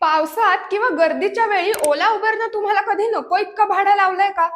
पावसात किंवा गर्दीच्या वेळी ओला उबरनं तुम्हाला कधी नको इतकं भाडं लावलंय का?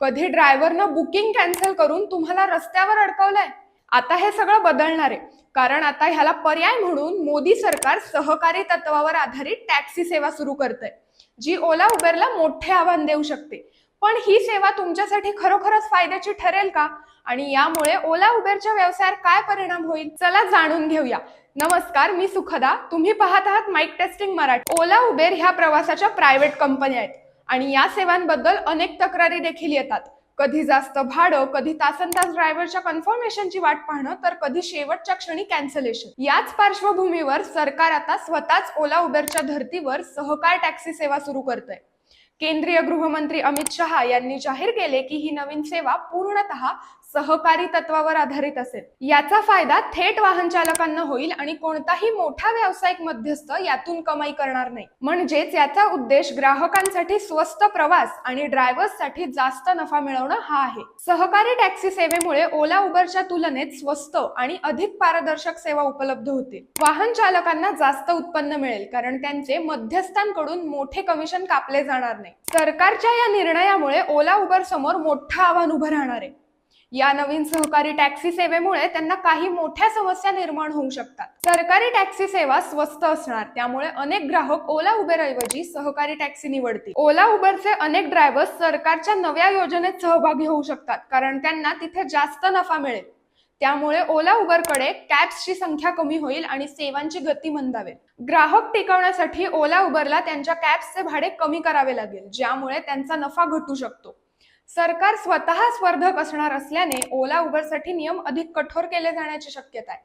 कधी ड्रायव्हरनं बुकिंग कॅन्सल करून तुम्हाला रस्त्यावर अडकवलंय? आता हे सगळं बदलणार आहे. कारण आता ह्याला पर्याय म्हणून मोदी सरकार सहकारी तत्वावर आधारित टॅक्सी सेवा सुरू करतंय. जी ओला उबेरला मोठे आव्हान देऊ शकते. पण ही सेवा तुमच्यासाठी खरोखरच फायद्याची ठरेल का? आणि यामुळे ओला उबेरच्या व्यवसायावर काय परिणाम होईल? चला जाणून घेऊया. नमस्कार मी सुखदा. तुम्ही पाहत आहात mike testing Marathi. Ola Uber ह्या प्रवासाच्या प्रायव्हेट कंपन्या आहेत. आणि या सेवांबद्दल अनेक तक्रारी देखील येतात. कधी जास्त भाडं कधी तासन तास ड्रायव्हरच्या कन्फर्मेशनची वाट पाहणं तर कधी शेवटच्या क्षणी कॅन्सलेशन याच पार्श्वभूमीवर सरकार आता स्वतःच ओला उबेरच्या धर्तीवर सहकार टॅक्सी सेवा सुरू करतोय. केंद्रीय गृहमंत्री अमित शहा यांनी जाहीर केले की ही नवीन सेवा पूर्णतः सहकारी तत्वावर आधारित असेल. याचा फायदा थेट वाहन चालकांना होईल आणि कोणताही मोठा व्यावसायिक मध्यस्थ यातून कमाई करणार नाही. म्हणजेच याचा उद्देश ग्राहकांसाठी स्वस्त प्रवास आणि ड्रायव्हर्ससाठी जास्त नफा मिळवणं हा आहे. सहकारी टॅक्सी सेवेमुळे ओला उबरच्या तुलनेत स्वस्त आणि अधिक पारदर्शक सेवा उपलब्ध होतील वाहन चालकांना जास्त उत्पन्न मिळेल कारण त्यांचे मध्यस्थांकडून मोठे कमिशन कापले जाणार नाही. सरकारच्या या निर्णयामुळे ओला उबर समोर मोठं आव्हान उभं राहणार आहे. या नवीन सहकारी टॅक्सी सेवेमुळे त्यांना काही मोठ्या समस्या निर्माण होऊ शकतात. सरकारी टॅक्सी सेवा स्वस्त असणार त्यामुळे अनेक ग्राहक ओला उबेर ऐवजी सहकारी टॅक्सी निवडतील. ओला उबरचे अनेक ड्रायव्हर्स सरकारच्या नव्या योजनेत सहभागी होऊ शकतात कारण त्यांना तिथे जास्त नफा मिळेल. त्यामुळे ओला उबरकडे कॅब्सची संख्या कमी होईल आणि सेवांची गती मंदावेल. ग्राहक टिकवण्यासाठी ओला उबरला त्यांच्या कॅब्सचे भाडे कमी करावे लागेल ज्यामुळे त्यांचा नफा घटू शकतो. सरकार स्वतः स्पर्धक असणार असल्याने ओला उबरसाठी नियम अधिक कठोर केले जाण्याची शक्यता आहे.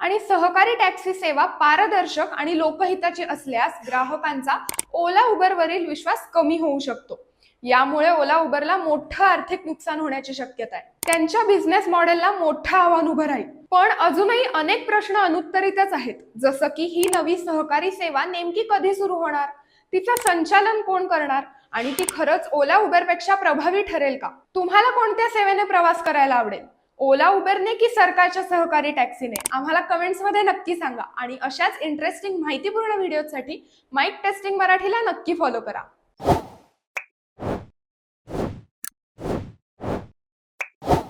आणि सहकारी टॅक्सी सेवा पारदर्शक आणि लोकहिताची असल्यास ग्राहकांचा ओला उबरवरील विश्वास कमी होऊ शकतो. यामुळे ओला उबरला मोठं आर्थिक नुकसान होण्याची शक्यता आहे. त्यांच्या बिझनेस मॉडेलला मोठं आव्हान उभं राहील. पण अजूनही अनेक प्रश्न अनुत्तरितच आहेत. जसं की ही नवी सहकारी सेवा नेमकी कधी सुरू होणार? तिचं संचालन कोण करणार? आणि ती खरंच ओला उबेरपेक्षा प्रभावी ठरेल का? तुम्हाला कोणत्या सेवेने प्रवास करायला आवडेल? ओला उबेरने की सरकारच्या सहकारी टॅक्सीने? आम्हाला कमेंट्समध्ये नक्की सांगा. आणि अशाच इंटरेस्टिंग माहितीपूर्ण व्हिडिओसाठी माईक टेस्टिंग मराठीला नक्की फॉलो करा.